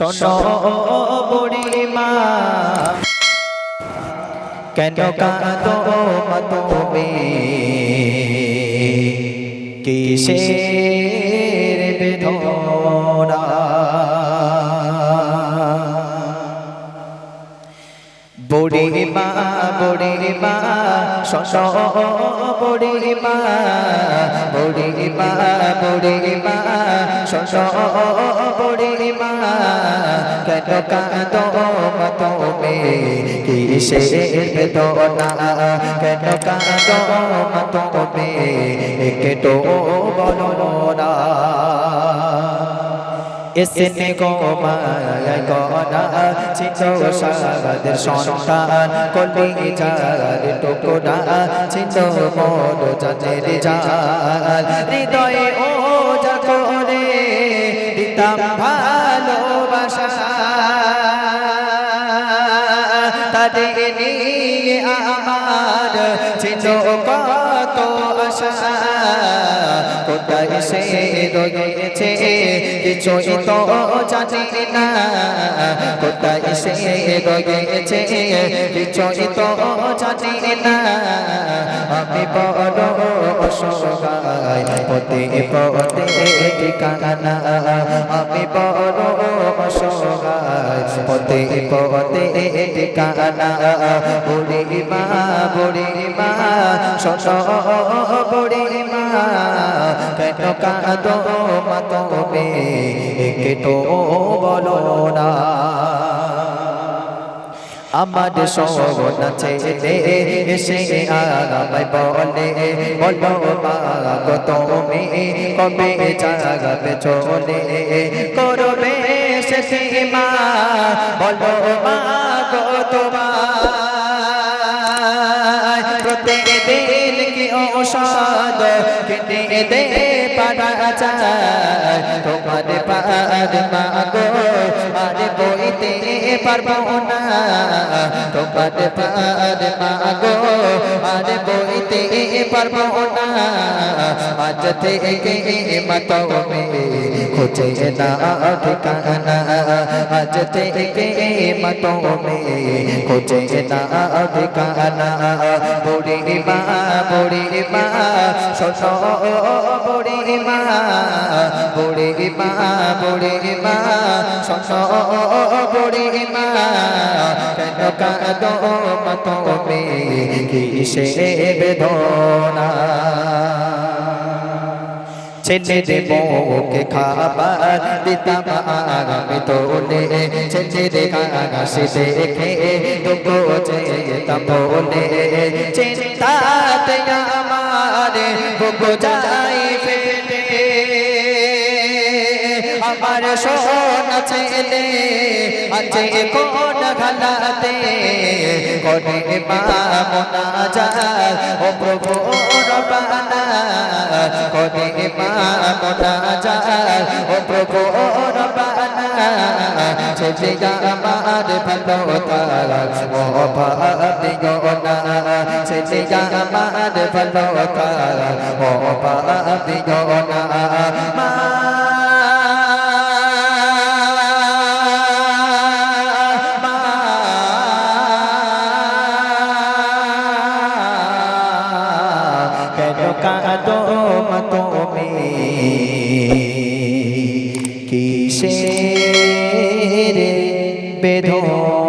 শোনো বুড়িমা কেন কাঁদো তুমি? কিসের বুড়িমা বুড়িমা শোনো বুড়িমা বুড়িমা বুড়িমা শোনো বুড়িমা কেন কাঁদো তুমি? কিসের বেদনা? কেন কাঁদো তুমি? একটু বলো না। এসেনে গো গনা ছিল সাদের সন্তান কলি যার টুকুরা ছিল মোর জানের জাল হৃদয়ে ও জাগরে দিতাম ভালোবাসা তাদের নিয়ে আমার ছিল কত আশা কোথায় সে রয়েছে কিছুই তো জানি না। কোথায় সে রয়েছে কিছুই তো জানি না। আমি বড় অসহায়, পথে পথে ঠিকানা। আমি বড় অসহায়, পথে পথে ঠিকানা। বুড়ি মা বুড়ি মা শত বুড়ি মা কেন কাঁদো মা তুমি একটু বলো না। আমার সোনা ছেলে এসে আগামাই বলে, বলো মা তুমি কবে জাগাবে চলে? করবে সে মা, বলো মা কি কেটে দে পারা যায় তোমার পাদ মা গো আর বইতে পারব না। তোমার পাদ মা গো আর বইতে পারব না আজ থেকে মত মে খুঁজে না ঠিকানা আজ থেকে মত মে খুঁজে না ঠিকানা বুড়ি মা বুড়ি মা শোনো বুড়ি মা বুড়ি ছেলের বউকে খাবার দিতাম আমি তোলে ছেলের আকাশে দেখে দুঃখ যেতাম বলে। চিন্তাতে আমার বুক যাই আমার সোনা ছেলে, আছে কোন খালাতে করে মা মোনা যায় ও প্রভু রবানা করে মা মোনা যায় ও প্রভু রবানা ছেলে আমার তারা ও ভাবি গনা ছেলে আমার ভালো তারা ও ভাবি গনা মা কেন কাঁদো তুমি কিসের বেদনা